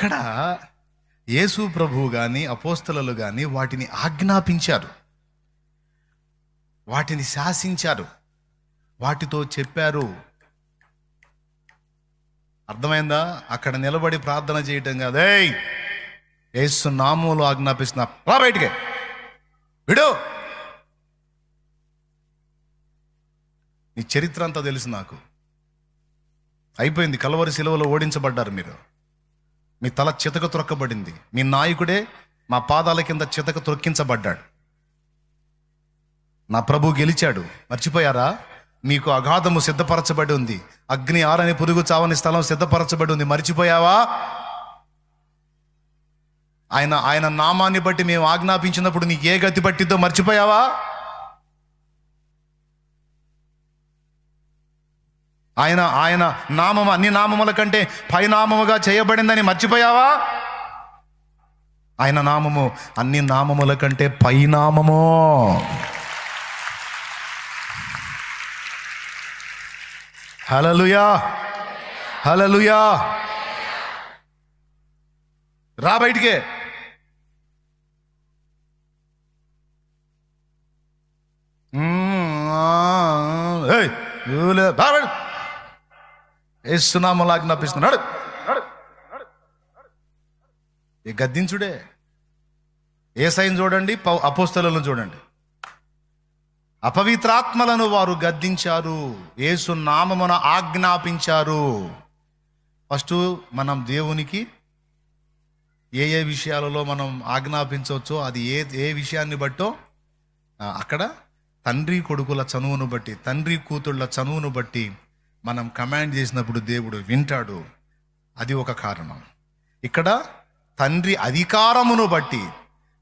ఇక్కడ యేసు ప్రభువు కానీ అపోస్తలలు కానీ వాటిని ఆజ్ఞాపించారు. వాటిని శాసించారు. వాటితో చెప్పారు. అర్థమైందా? అక్కడ నిలబడి ప్రార్థన చేయటం కాదే. యేసు నామంలో ఆజ్ఞాపిస్తున్నా రా బయటికి. విడు! నీ చరిత్ర అంతా తెలుసు నాకు. అయిపోయింది. కలవరి శిలవలో ఓడించబడ్డారు మీరు. మీ తల చితక త్రొక్కబడింది. మీ నాయకుడే మా పాదాల కింద చితక త్రొక్కించబడ్డాడు. నా ప్రభు గెలిచాడు. మర్చిపోయారా? మీకు అగాధము సిద్ధపరచబడి ఉంది. అగ్ని ఆరని పురుగు చావని స్థలం సిద్ధపరచబడి ఉంది. మర్చిపోయావా? ఆయన ఆయన నామాన్ని బట్టి మేము ఆజ్ఞాపించినప్పుడు నీకు ఏ గతి పట్టిద్దో మర్చిపోయావా? ఆయన ఆయన నామం అన్ని నామముల కంటే పైనామముగా చేయబడిందని మర్చిపోయావా? ఆయన నామము అన్ని నామముల కంటే పైనామము. హలలుయా హలలుయా రా బయటికే. వేస్తున్నాము ఆజ్ఞాపిస్తున్నాడు ఈ గద్దించుడే. ఏ సైన్ చూడండి అపోస్తలను చూడండి. అపవిత్రాత్మలను వారు గద్దించారు. యేసు నామమున ఆజ్ఞాపించారు. ఫస్ట్ మనం దేవునికి ఏ ఏ విషయాలలో మనం ఆజ్ఞాపించవచ్చో అది ఏ ఏ విషయాన్ని బట్టో అక్కడ తండ్రి కొడుకుల చనువును బట్టి తండ్రి కూతుళ్ళ చనువును బట్టి మనం కమాండ్ చేసినప్పుడు దేవుడు వింటాడు. అది ఒక కారణం. ఇక్కడ తండ్రి అధికారమును బట్టి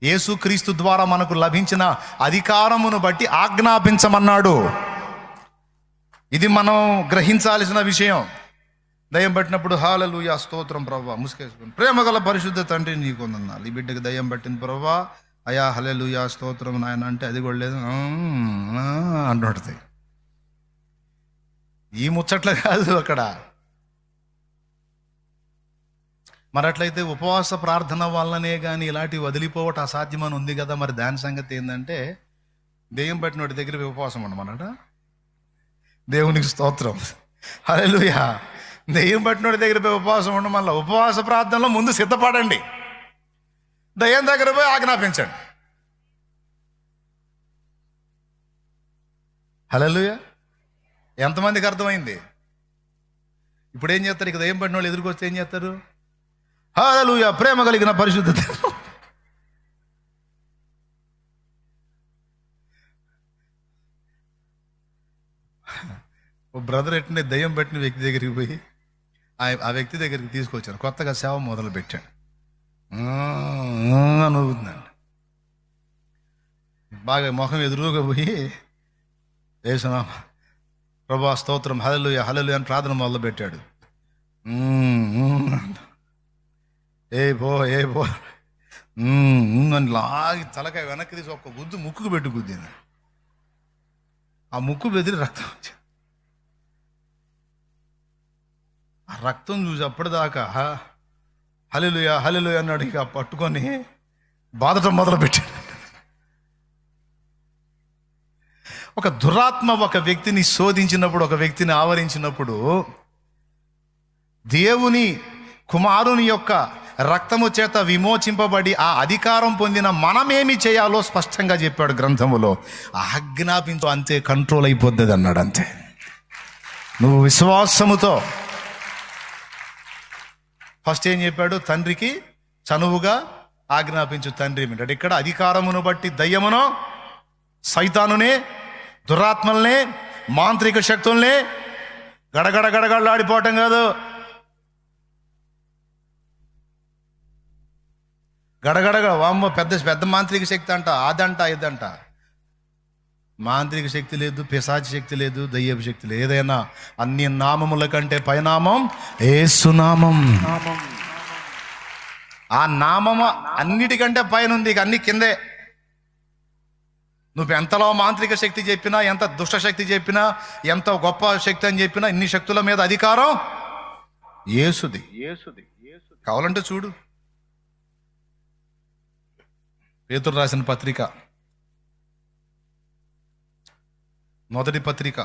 యేసుక్రీస్తు ద్వారా మనకు లభించిన అధికారమును బట్టి ఆజ్ఞాపించమన్నాడు. ఇది మనం గ్రహించాల్సిన విషయం. దయ్యం పట్టినప్పుడు హాలలు యా స్తోత్రం ప్రవ్వా ముసుకేసుకుని ప్రేమ గల పరిశుద్ధ తండ్రి నీకు ఉందన్నా ఈ బిడ్డకి దయ్యం పట్టింది ప్రవ్వా అయా హలెలు యా స్తోత్రం నాయన అంటే అది కూడా లేదు. అంటుంటుంది. ఈ ముచ్చట్ల కాదు అక్కడ. మరి అట్లయితే ఉపవాస ప్రార్థన వల్లనే కానీ ఇలాంటివి వదిలిపోవటం అసాధ్యమని ఉంది కదా మరి దాని సంగతి ఏంటంటే దెయ్యం పట్టినోటి దగ్గర ఉపవాసం ఉండమన్నట దేవునికి స్తోత్రం. హల్లెలూయా. దెయ్యం పట్టినోడి దగ్గర పోయి ఉపవాసం ఉండడం వల్ల ఉపవాస ప్రార్థనలో ముందు సిద్ధపడండి. దయ్యం దగ్గర పోయి ఆజ్ఞాపించండి. హల్లెలూయా. ఎంతమందికి అర్థమైంది? ఇప్పుడు ఏం చేస్తారు? ఇక దయ్యం పడిన వాళ్ళు ఎదురుకొస్తే ఏం చేస్తారు? హల్లెలూయా ప్రేమ కలిగిన పరిశుద్ధత ఓ బ్రదర్ ఎట్టిన దయ్యం పెట్టిన వ్యక్తి దగ్గరికి పోయి ఆ- వ్యక్తి దగ్గరికి తీసుకొచ్చాను. కొత్తగా సేవ మొదలు పెట్టాడు అనుకుంటున్నాను. బాగా ముఖం ఎదురుగా పోయి వేసినామా ప్రభా స్తోత్రం. హలలుయ హలలు అని ప్రార్థన మొదలు పెట్టాడు ఏ భో ఏ పో అని లాగి తలకాయ వెనక్కి తీసి ఒక్క గుద్దు ముక్కుకు పెట్టి గుద్దింది. ఆ ముక్కు బెదిరి రక్తం వచ్చింది ఆ రక్తం చూసి అప్పటిదాకా హలిలుయ హలిలుయ అన్నాడు. ఇక పట్టుకొని బాధటం మొదలు పెట్టాడు ఒక దురాత్మ ఒక వ్యక్తిని శోధించినప్పుడు ఒక వ్యక్తిని ఆవరించినప్పుడు దేవుని కుమారుని యొక్క రక్తము చేత విమోచింపబడి ఆ అధికారం పొందిన మనమేమి చేయాలో స్పష్టంగా చెప్పాడు గ్రంథములో. ఆజ్ఞాపించు అంతే కంట్రోల్ అయిపోద్ది అన్నాడు అంతే. నువ్వు విశ్వాసముతో ఫస్ట్ ఏం చెప్పాడు? తండ్రికి చనువుగా ఆజ్ఞాపించు తండ్రి ఏమిటాడు ఇక్కడ అధికారమును బట్టి దయ్యమును సైతానునే దురాత్మల్ని మాంత్రిక శక్తుల్ని గడగడ గడగడలాడిపోవటం కాదు. గడగడగ వామ్మ పెద్ద పెద్ద మాంత్రిక శక్తి అంట అదంట ఇదంట. మాంత్రిక శక్తి లేదు పిశాచి శక్తి లేదు దయ్యపు శక్తి లేదు. ఏదైనా అన్ని నామముల కంటే పైనామం ఏసునామం ఆ నామము అన్నిటికంటే పైన ఉంది ఇక అన్ని కిందే. నువ్వు ఎంతలో మాంత్రిక శక్తి చెప్పినా ఎంత దుష్ట శక్తి చెప్పినా ఎంత గొప్ప శక్తి అని చెప్పినా ఇన్ని శక్తుల మీద అధికారం? ఏసుది ఏసుది కావాలంటే చూడు. పేతురు రాసిన పత్రిక. మొదటి పత్రిక.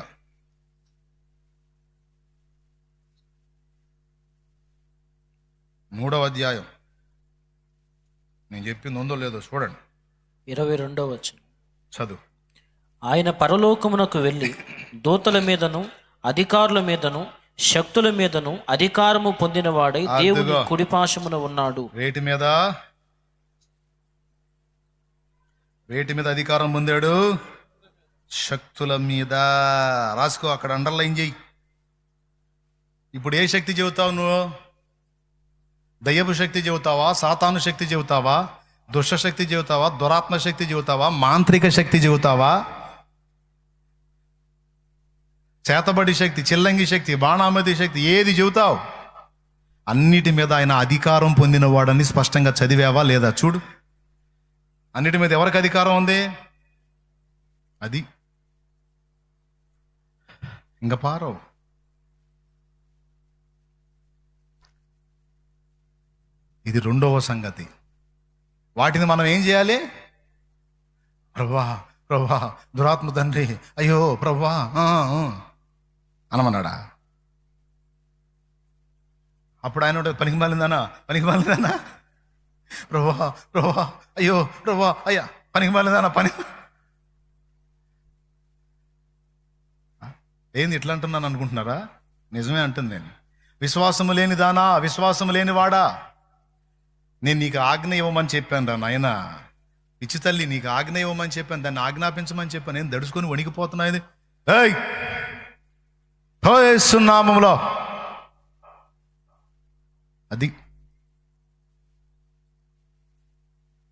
మూడవ అధ్యాయం. నేను చెప్పింది ఉందో లేదో చూడండి. ఇరవై రెండవ వచనం. చదువు. ఆయన పరలోకమునకు వెళ్ళి దూతల మీదను అధికారుల మీదను శక్తుల మీదను అధికారము పొందినవాడై దేవుని అదిగో. కుడిపాశమున ఉన్నాడు. వేటి మీద? వేటి మీద అధికారం పొందాడు? శక్తుల మీద. రాసుకో అక్కడ అండర్లైన్ చెయ్యి ఇప్పుడు ఏ శక్తి చెబుతావు నువ్వు? దయ్యపు శక్తి చెబుతావా? సాతాను శక్తి చెబుతావా? దుష్ట శక్తి చెబుతావా దురాత్మ శక్తి చెబుతావా మాంత్రిక శక్తి చెబుతావా చేతబడి శక్తి చిల్లంగి శక్తి బాణామతి శక్తి ఏది చెబుతావు అన్నిటి మీద ఆయన అధికారం పొందినవాడని స్పష్టంగా చదివావా లేదా చూడు. అన్నిటి మీద ఎవరికి అధికారం ఉంది? అది. ఇంకా పారో. ఇది రెండవ సంగతి. వాటిని మనం ఏం చేయాలి? ప్రభా ప్రభా దురాత్మ తండ్రి. అయ్యో ప్రభా ఆ, అనమన్నాడా? అప్పుడు ఆయన పనికి మాలిందనా పనికి మాలిందనా ప్రభా ప్రభా అయ్యో ప్రభా అయ్యా పనికి మాలిందనా పని. ఏంది ఇట్లా అంటున్నాను అనుకుంటున్నారా? నిజమే అంటుంది నేను. విశ్వాసము లేని దానా? విశ్వాసము లేని వాడా? నేను నీకు ఆజ్ఞ ఇవ్వమని చెప్పాను రా నాయన. పిచ్చి తల్లి నీకు ఆజ్ఞ ఇవ్వమని చెప్పాను దాన్ని ఆజ్ఞాపించమని చెప్పాను. నేను దడుచుకొని వణికిపోతున్నాయి ఇది. ఏయ్! నామంలో. అది.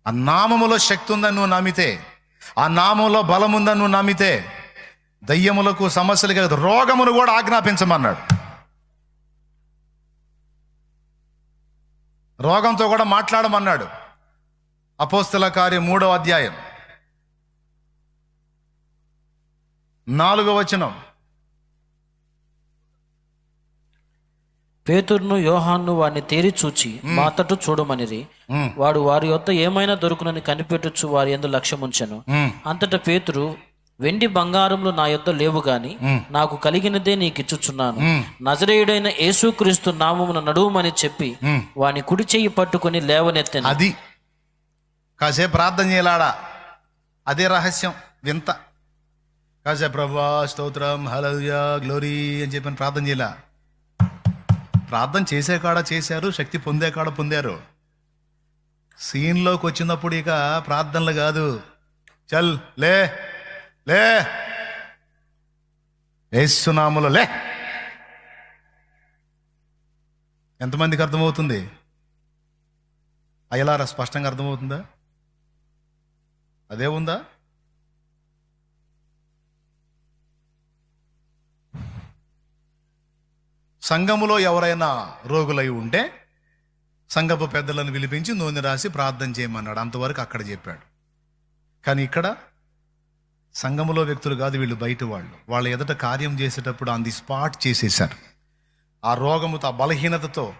ఆ నామములో శక్తి ఉందని నువ్వు నమ్మితే ఆ నామంలో బలం ఉందని నువ్వు నమ్మితే దయ్యములకు సమస్యలు కాదు రోగమును కూడా ఆజ్ఞాపించమన్నాడు. రోగంతో కూడా మాట్లాడమన్నాడు. అపోస్తల కార్యం మూడవ అధ్యాయం. నాలుగవ వచనం. పేతురును యోహాన్ను వాడిని తేరి చూచి మా తట్టు చూడమనిరి. వాడు వారి యొద్ద ఏమైనా దొరుకునని కనిపెట్టుచు వారి ఎందు లక్ష్యముంచెను. అంతటా పేతురు వెండి బంగారములు నా యొద్ద లేవు గాని నాకు కలిగినదే నీకు ఇచ్చుచున్నాను నజరేయుడైన యేసుక్రీస్తు నామమున నడువుమని చెప్పి. వాని కుడి చెయ్యి పట్టుకుని లేవనెత్తెను. అది. కాసేపు ప్రార్థన చేయలాడా? అదే రహస్యం వింత. కాసేపు ప్రభా స్తోత్రం హలలుయా గ్లోరీ అని చెప్పని ప్రార్థన చేయలా? ప్రార్థన చేసే కాడ చేశారు శక్తి పొందే కాడ పొందారు. సీన్లోకి వచ్చినప్పుడు ఇక ప్రార్థనలు కాదు. చల్ లే. లే. ఏసునాములు లే. ఎంతమందికి అర్థమవుతుంది? అయ్యలారా స్పష్టంగా అర్థమవుతుందా? అదే ఉందా? సంఘములో ఎవరైనా రోగులై ఉంటే సంఘపు పెద్దలను పిలిపించి నూనె రాసి ప్రార్థన చేయమన్నాడు. అంతవరకు అక్కడ చెప్పాడు. కానీ ఇక్కడ సంఘములో వ్యక్తులు కాదు వీళ్ళు బయట వాళ్ళు. వాళ్ళ ఎదుట కార్యం చేసేటప్పుడు ఆన్ ది స్పాట్ చేసేశారు. ఆ రోగముతో ఆ బలహీనతతో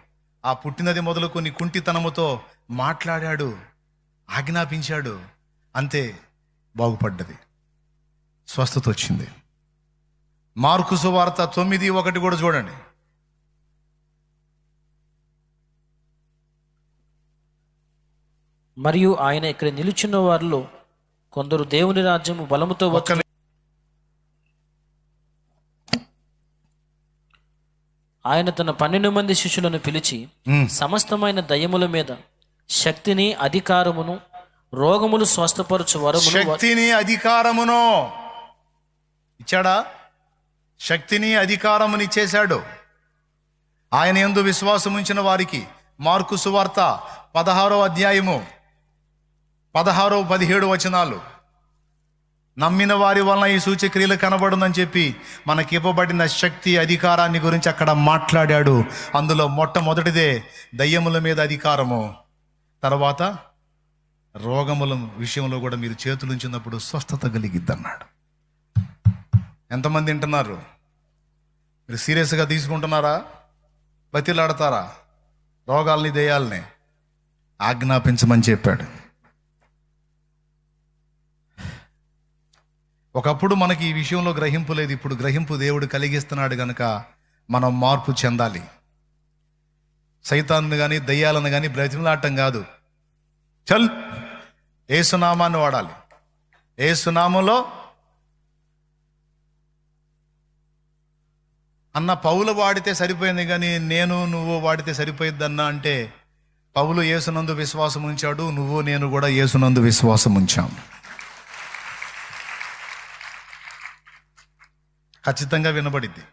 ఆ పుట్టినది మొదలుకొని కుంటితనముతో మాట్లాడాడు ఆజ్ఞాపించాడు. అంతే బాగుపడ్డది. స్వస్థత వచ్చింది. మార్కు సువార్త తొమ్మిది ఒకటి కూడా చూడండి. మరియు ఆయన ఇక్కడ నిలుచున్న వారిలో కొందరు దేవుని రాజ్యము బలముతో వచ్చి ఆయన తన పన్నెండు మంది శిష్యులను పిలిచి సమస్తమైన దయ్యముల మీద శక్తిని అధికారమును రోగములు స్వస్థపరచు వరమును వ- శక్తిని అధికారమును. ఇచ్చాడా? శక్తిని అధికారముని ఇచ్చేశాడు. ఆయన ఎందు విశ్వాసం ఉంచిన వారికి మార్కు సువార్త పదహారో అధ్యాయము పదహారు పదిహేడు వచనాలు. నమ్మిన వారి వలన ఈ సూచక్రియలు కనబడునని చెప్పి మనకి ఇవ్వబడిన శక్తి అధికారాన్ని గురించి అక్కడ మాట్లాడాడు. అందులో మొట్టమొదటిదే దయ్యముల మీద అధికారము. తర్వాత రోగముల విషయంలో కూడా మీరు చేతులుంచినప్పుడు స్వస్థత కలిగిద్దన్నాడు. ఎంతమంది వింటున్నారు? మీరు సీరియస్గా తీసుకుంటున్నారా? బతిలాడతారా? రోగాల్ని దెయ్యాలని ఆజ్ఞాపించమని చెప్పాడు. ఒకప్పుడు మనకి ఈ విషయంలో గ్రహింపు లేదు. ఇప్పుడు గ్రహింపు దేవుడు కలిగిస్తున్నాడు కనుక మనం మార్పు చెందాలి. సైతాన్ని కానీ దయ్యాలను కానీ బ్రతిమలాటం కాదు. చల్! ఏసునామాన్ని వాడాలి. ఏసునామంలో అన్న పౌలు వాడితే సరిపోయింది కానీ నేను నువ్వు వాడితే సరిపోయిద్దన్నా అంటే పౌలు యేసునందు విశ్వాసం ఉంచాడు నువ్వు నేను కూడా యేసునందు విశ్వాసం ఉంచాము ఖచ్చితంగా వినబడిద్ది.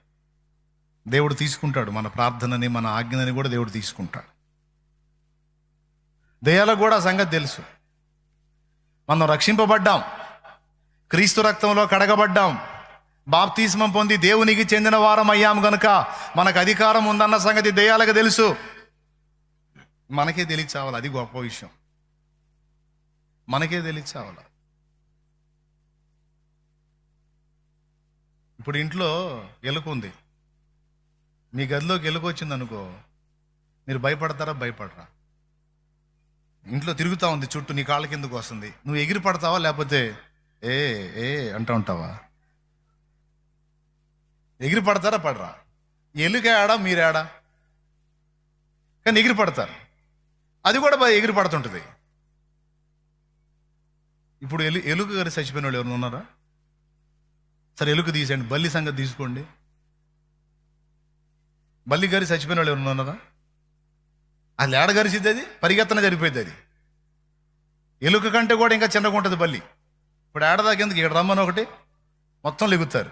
దేవుడు తీసుకుంటాడు. మన ప్రార్థనని మన ఆజ్ఞని కూడా దేవుడు తీసుకుంటాడు. దయాలకు కూడా ఆ సంగతి తెలుసు. మనం రక్షింపబడ్డాం. క్రీస్తు రక్తంలో కడగబడ్డాం. బాప్తీస్మం పొంది దేవునికి చెందిన వారం అయ్యాం గనుక మనకు అధికారం ఉందన్న సంగతి దెయ్యాలకు తెలుసు. మనకే తెలియచావాలి. అది గొప్ప విషయం. మనకే తెలియచావాలి. ఇప్పుడు ఇంట్లో ఎలుక ఉంది. మీ గదిలోకి ఎలుక వచ్చింది అనుకో మీరు భయపడతారా? భయపడరా. ఇంట్లో తిరుగుతా ఉంది చుట్టూ నీ కాళ్ళ కిందకు వస్తుంది? నువ్వు ఎగిరి పడతావా? లేకపోతే ఏ ఏ అంటూ ఉంటావా? ఎగిరి పడతారా? పడరా. ఎలుక ఆడా మీరేడా కానీ ఎగిరి పడతారు. అది కూడా బాగా ఎగిరి పడుతుంటుంది. ఇప్పుడు ఎలు ఎలుక గారు చచ్చిపోయిన వాళ్ళు ఎవరు ఉన్నారా? సరే ఎలుక తీసేయండి. బల్లి సంగతి తీసుకోండి. బల్లి గారి చచ్చిపోయిన వాళ్ళు ఎవరు ఉన్నారా? ఆ ఏడ గరిసిద్ది అది? పరిగెత్తన జరిపోయింది అది. ఎలుక కంటే కూడా ఇంకా చిన్నగా ఉంటుంది బల్లి. ఇప్పుడు ఏడదాకా ఎందుకు? ఇక్కడ రమ్మని ఒకటి మొత్తం లెగుతారు.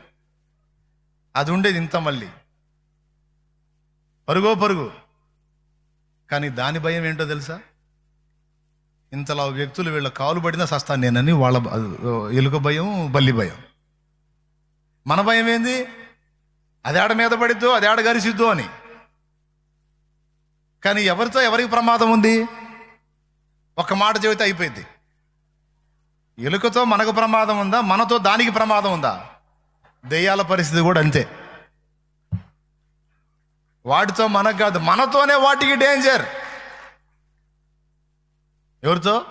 అది ఉండేది ఇంత మళ్ళీ. పరుగో పరుగు. కానీ దాని భయం ఏంటో తెలుసా? ఇంతలా వ్యక్తులు వీళ్ళ కాలు పడినా సస్తాను నేనని వాళ్ళ ఎలుక భయం బల్లి భయం. మన భయం ఏంది? అది ఆడ మీద పడిద్దో అది ఆడ గరిసిద్దో అని. కానీ ఎవరితో ఎవరికి ప్రమాదం ఉంది? ఒక మాట చెబితే అయిపోయింది. ఎలుకతో మనకు ప్రమాదం ఉందా? మనతో దానికి ప్రమాదం ఉందా? దెయ్యాల పరిస్థితి కూడా అంతే. వాటితో మనకు కాదు మనతోనే వాటికి డేంజర్ ఎవరితో?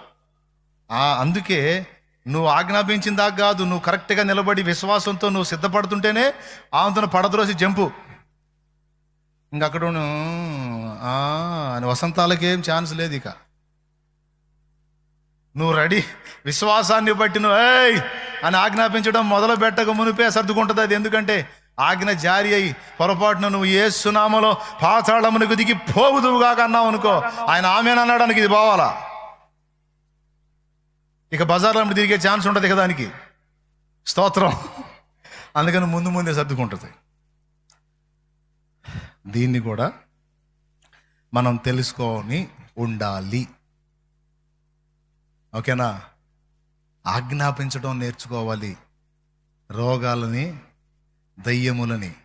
అందుకే నువ్వు ఆజ్ఞాపించిన దాకా కాదు నువ్వు కరెక్ట్గా నిలబడి విశ్వాసంతో నువ్వు సిద్ధపడుతుంటేనే ఆమెతో పడద్రోసి జంపు. ఇంక అక్కడ ఆ, అని వసంతాలకి ఏం ఛాన్స్ లేదు ఇక. నువ్వు రెడీ విశ్వాసాన్ని బట్టి నువ్వు ఏయ్ అని ఆజ్ఞాపించడం మొదలు పెట్టక మునిపే సర్దుకుంటుంది అది. ఎందుకంటే ఆజ్ఞ జారీ అయి పొరపాటున నువ్వు ఏ సునామలో పాతాళమునికి దిగి పోగుదువుగా అన్నావు అనుకో ఆయన ఆమెను అన్నాడానికి ఇది పోవాలా? ఇక బజార్లో అప్పుడు తిరిగే ఛాన్స్ ఉంటుంది కదా దానికి. స్తోత్రం. అందుకని ముందు ముందే సర్దుకుంటుంది. దీన్ని కూడా మనం తెలుసుకొని ఉండాలి. ఓకేనా? ఆజ్ఞాపించడం నేర్చుకోవాలి. రోగాలని దయ్యములని.